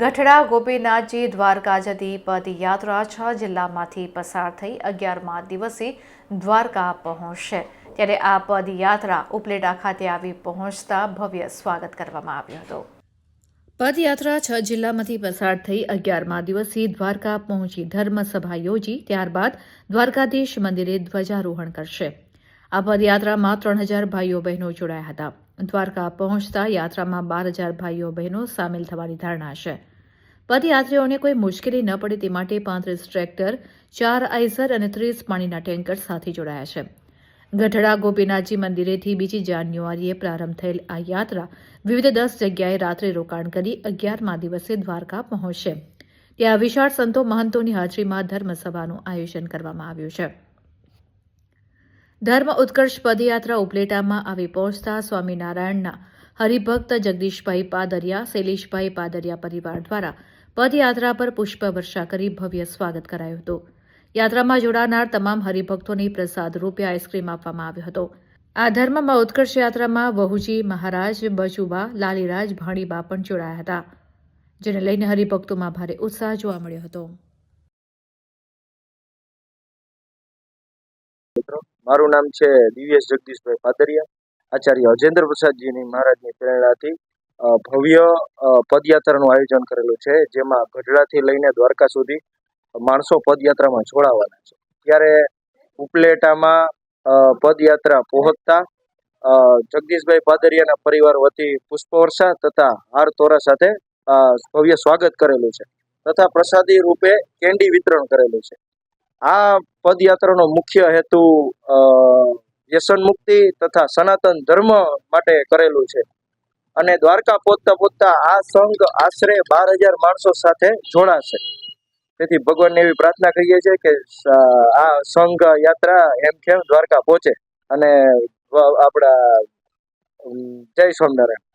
ગઢડા, ગોપીનાથજી, દ્વારકા જતી પદયાત્રા છ જિલ્લામાંથી પસાર થઈ અગિયારમા દિવસે દ્વારકા પહોંચશે. ત્યારે આ પદયાત્રા ઉપલેટા ખાતે આવી પહોંચતા ભવ્ય સ્વાગત કરવામાં આવ્યું હતું. પદયાત્રા છ જિલ્લામાંથી પસાર થઈ અગિયારમા દિવસે દ્વારકા પહોંચી ધર્મસભા યોજી, ત્યારબાદ દ્વારકાધીશ મંદિરે ધ્વજારોહણ કરશે. આ પદયાત્રામાં ત્રણ હજાર ભાઈઓ બહેનો જોડાયા હતા. દ્વારકા પહોંચતા યાત્રામાં બાર હજાર ભાઈઓ બહેનો સામેલ થવાની ધારણા છે. પદયાત્રીઓને કોઈ મુશ્કેલી ન પડે તે માટે પાંત્રીસ ટ્રેક્ટર, ચાર આઈઝર અને ત્રીસ પાણીના ટેન્કર સાથે જોડાયા છે. ગઢડા ગોપીનાથજી મંદિરેથી બીજી જાન્યુઆરીએ પ્રારંભ થયેલ આ યાત્રા વિવિધ દસ જગ્યાએ રાત્રે રોકાણ કરી અગિયારમા દિવસે દ્વારકા પહોંચશે. ત્યાં વિશાળ સંતો મહંતોની હાજરીમાં ધર્મસભાનું આયોજન કરવામાં આવ્યું છે. ધર્મ ઉત્કર્ષ પદયાત્રા ઉપલેટામાં આવી પહોંચતા સ્વામિનારાયણના હરિભક્ત જગદીશભાઈ પાદરિયા, શૈલેષભાઈ પાદરિયા પરિવાર દ્વારા પદયાત્રા પર પુષ્પવર્ષા કરી ભવ્ય સ્વાગત કરાયું હતું. યાત્રામાં જોડાનાર તમામ હરિભક્તોને પ્રસાદ રૂપે આઈસ્ક્રીમ આપવામાં આવ્યો હતો. આ ધર્મમાં ઉત્કર્ષ યાત્રામાં વહુજી મહારાજ, બચુબા, લાલીરાજ, ભાણીબા પણ જોડાયા હતા, જેને લઈને હરિભક્તોમાં ભારે ઉત્સાહ જોવા મળ્યો હતો. મારું નામ છે દિવ્યેશ જગદીશભાઈ પાદરિયા. આચાર્ય અજેન્દ્ર પ્રસાદજીની મહારાજની પ્રેરણાથી ભવ્ય પદયાત્રાનું આયોજન કરેલું છે, જેમાં ગઢડાથી લઈને દ્વારકા સુધી માણસો પદયાત્રામાં જોડાવાના છે. ત્યારે ઉપલેટામાં પદયાત્રા પહોંચતા જગદીશભાઈ પાદરિયાના પરિવાર વતી પુષ્પવર્ષા તથા હાર તોરા સાથે ભવ્ય સ્વાગત કરેલું છે. તથા પ્રસાદી રૂપે કેન્ડી વિતરણ કરેલું છે. આ પદયાત્રાનો મુખ્ય હેતુ વ્યસન મુક્તિ તથા સનાતન ધર્મ માટે કરેલું છે. અને દ્વારકા પહોંચતા પહોંચતા આ સંઘ આશરે બાર હજાર માણસો સાથે જોડાશે. તેથી ભગવાનને એવી પ્રાર્થના કરીએ છીએ કે આ સંઘ યાત્રા હેમખેમ દ્વારકા પહોંચે. અને આપણા જય સ્વામિનારાયણ.